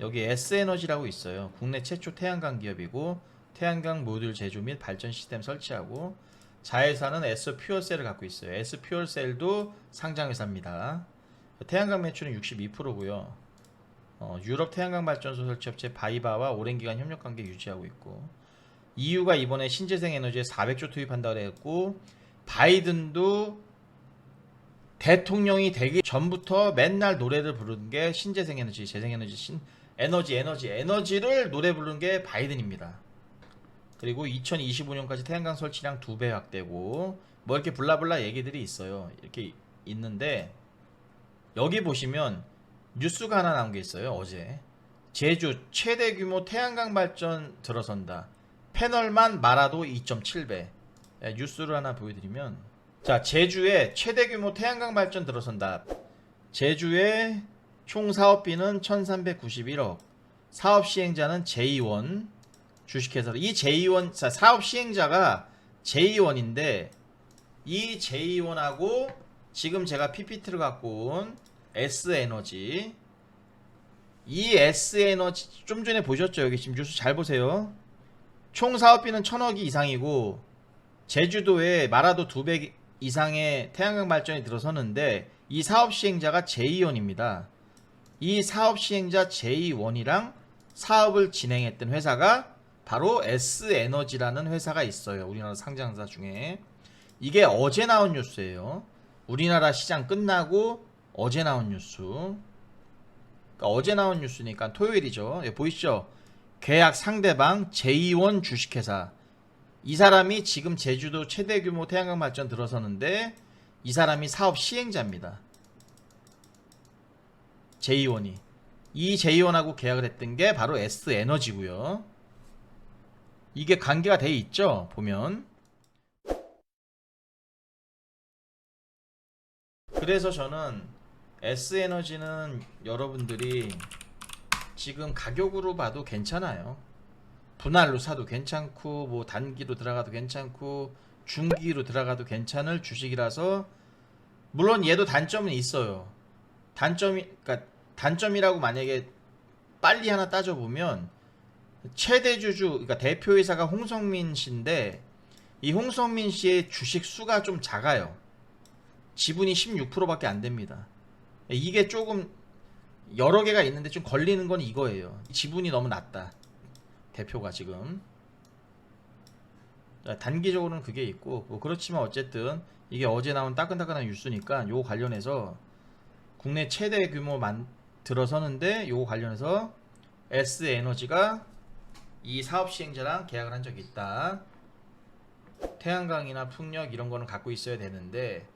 여기 S에너지라고 있어요. 국내 최초 태양광 기업이고 태양광 모듈 제조 및 발전 시스템 설치하고 자회사는 S 퓨어셀을 갖고 있어요. S 퓨어셀도 상장 회사입니다. 태양광 매출은 62%고요. 어, 유럽 태양광 발전소 설치업체 바이바와 오랜 기간 협력 관계 유지하고 있고 EU가 이번에 신재생 에너지에 400조 투입한다고 했고 바이든도 대통령이 되기 전부터 맨날 노래를 부르는 게 신재생 에너지, 재생 에너지, 신 에너지, 에너지, 에너지를 노래 부르는 게 바이든입니다. 그리고 2025년까지 태양광 설치량 두 배 확대고 뭐 이렇게 블라블라 얘기들이 있어요. 이렇게 있는데 여기 보시면 뉴스가 하나 나온 게 있어요. 어제 제주 최대 규모 태양광 발전 들어선다. 패널만 말아도 2.7배. 뉴스를 하나 보여드리면 자 제주에 최대 규모 태양광 발전 들어선다. 제주의 총 사업비는 1,391억. 사업 시행자는 제2원 주식회사로 이 제2원 자, 사업 시행자가 제2원인데 이 제2원하고 지금 제가 PPT를 갖고 온 S에너지 이 S에너지 좀 전에 보셨죠? 여기 지금 뉴스 잘 보세요. 총 사업비는 천억이 이상이고 제주도에 마라도 두배 이상의 태양광 발전이 들어서는데 이 사업 시행자가 제2원입니다. 이 사업 시행자 제2원이랑 사업을 진행했던 회사가 바로 S에너지라는 회사가 있어요. 우리나라 상장사 중에. 이게 어제 나온 뉴스예요. 우리나라 시장 끝나고 어제 나온 뉴스. 그러니까 어제 나온 뉴스니까 토요일이죠. 예, 보이시죠? 계약 상대방 제2원 주식회사. 이 사람이 지금 제주도 최대 규모 태양광 발전 들어서는데 이 사람이 사업 시행자입니다. 제2원이. 이 제2원하고 계약을 했던 게 바로 S에너지고요. 이게 관계가 돼 있죠? 보면. 그래서 저는 S에너지는 여러분들이 지금 가격으로 봐도 괜찮아요. 분할로 사도 괜찮고 뭐 단기로 들어가도 괜찮고 중기로 들어가도 괜찮을 주식이라서 물론 얘도 단점은 있어요. 단점이 그러니까 단점이라고 만약에 빨리 하나 따져 보면 최대 주주 그러니까 대표이사가 홍성민 씨인데 이 홍성민 씨의 주식 수가 좀 작아요. 지분이 16%밖에 안 됩니다. 이게 조금 여러 개가 있는데 좀 걸리는 건 이거예요. 지분이 너무 낮다. 대표가 지금 자, 단기적으로는 그게 있고 뭐 그렇지만 어쨌든 이게 어제 나온 따끈따끈한 뉴스니까 요 관련해서 국내 최대 규모 만 들어서는데 요 관련해서 S에너지가 이 사업 시행자랑 계약을 한 적이 있다. 태양광이나 풍력 이런 거는 갖고 있어야 되는데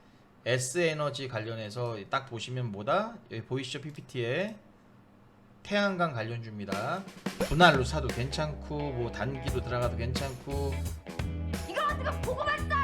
S에너지 관련해서 딱 보시면 뭐다? 여기 보이시죠 PPT에 태양광 관련주입니다. 분할로 사도 괜찮고 뭐 단기로 들어가도 괜찮고 이걸 어떻게 보고 봤어?